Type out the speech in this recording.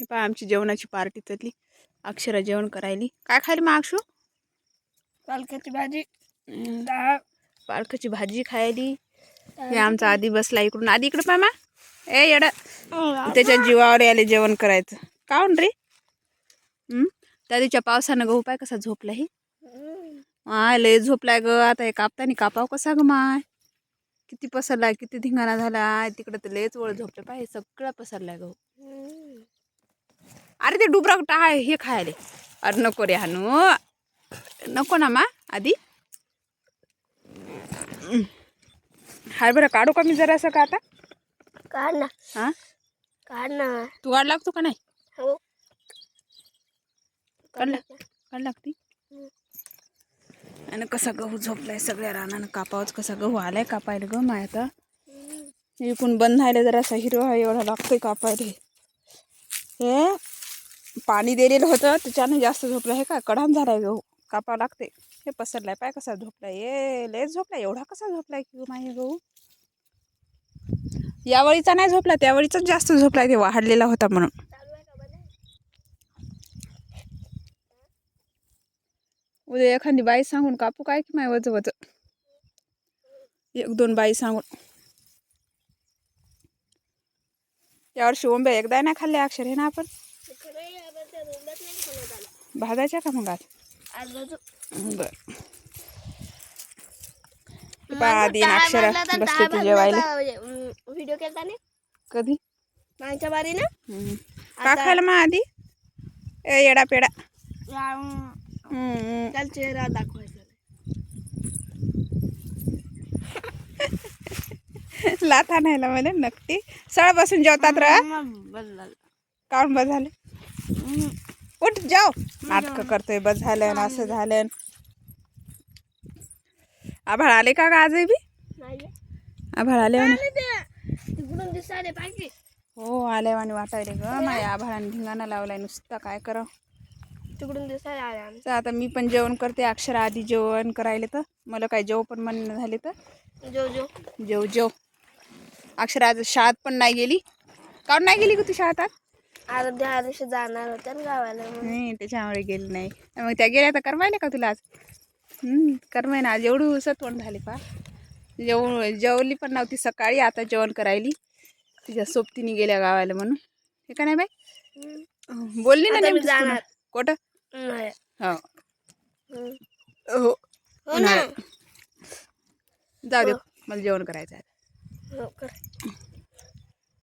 हे पहा आमची जेवणाची पार्टी चालली अक्षरा जेवण करायली. काय खायली मग अक्षू? पालकाची भाजी डाळ. पालकाची भाजी खायली. हे आमचा आधी बसला इकडून. आधी इकडं पाय मा ए येडा. त्याच्या जीवावर आले जेवण करायचं. काऊन रे? हं? त्या दिवच्या पावसानं गहू पाय कसा झोपला हे? माय लय झोपलाय ग. आता हे कापतानी कापाव कसा ग माय? किती पसरलाय किती धिंगाणा झालाय. तिकडे तर लयच वळ झोपलं पाय. सगळं पसरलाय गहू. अरे ते डुबरा टाळ हे खायले अरे नको रे हानू. नको ना मा आधी. हाय बरं काढू का मी जरासं का आता? काढ ना. हां? काढ ना. तू काढ लागतो का नाही? हो. काढ काढ लागती. आणि कसा गहू झोपलाय सगळ्या रानानं कापावच कसा गहू आलाय कापायला ग माय आता इकून बंद व्हायला जरासा हिरवा एवढा लागतोय कापायला. हे? पाणी दिलेलं होतं त्याच्यानं जास्त झोपलं. हे का कडान झालाय गहू कापावं लागते हे पसरलाय पाय कसा झोपलाय? ये लय झोपलाय. एवढा कसा झोपलाय की माही गहू यावेळीचा नाही झोपला त्यावेळीचाच जास्त झोपलाय ते वाढलेला होता म्हणून. उद्या एखादी बाई सांगून कापू काय की माय वज वज? एक दोन बाई सांगून. यावर्षी ओंब्या एकदा नाही खाल्ले अक्षर हे ना आपण. भाजायच्या का मग आज? बर. आधी अक्षर बसते ती जेवायला. व्हिडिओ केला ना कधी? मागच्या बारी ना. का खायला मग आधी? ए येडा पेडा त्याला. चेहरा दाखवायचा. लाथा नाहीला मला नक्की सळ बसून जेवतात रा. काऊन बस झाले उठ जाओ नाटक करतोय बस झालं न असं झालं आभाळ आले का ग आजही बी? नाही. आभाळ आले हो आल्यावानी वाटायले ग. माझ्या आभाळाने धिंगाणा लावलाय नुसता काय करा तिकडून दिसायला आले आता मी पण जेवण करते. अक्षर आधी जेवण करायले तर. मला काय जेव पण मन झाले तर. जो जो जेव जेव. अक्षर आज शाळेत पण नाही गेली. काऊन नाही गेली ग तू शाळेत आज? अर्ध्या दिवशी जाणार होत्या ना गावाला मग नाही त्याच्यामुळे गेली नाही. मग त्या गेल्या तर करमायले का तुला आज? हम्म, करमाय ना. आज एवढी उसत तोंड झाली पा जेव जेवली पण नव्हती सकाळी आता जेवण करायली. तिच्या सोबतीने गेल्या गावाला म्हणून. हे का नाही बाई? हम्म. बोलली ना आता मी जाणार. कुठं नाही. हो. हम्म. हो. हो ना. जाऊ दे. मला जेवण करायचं आहे. हो कर.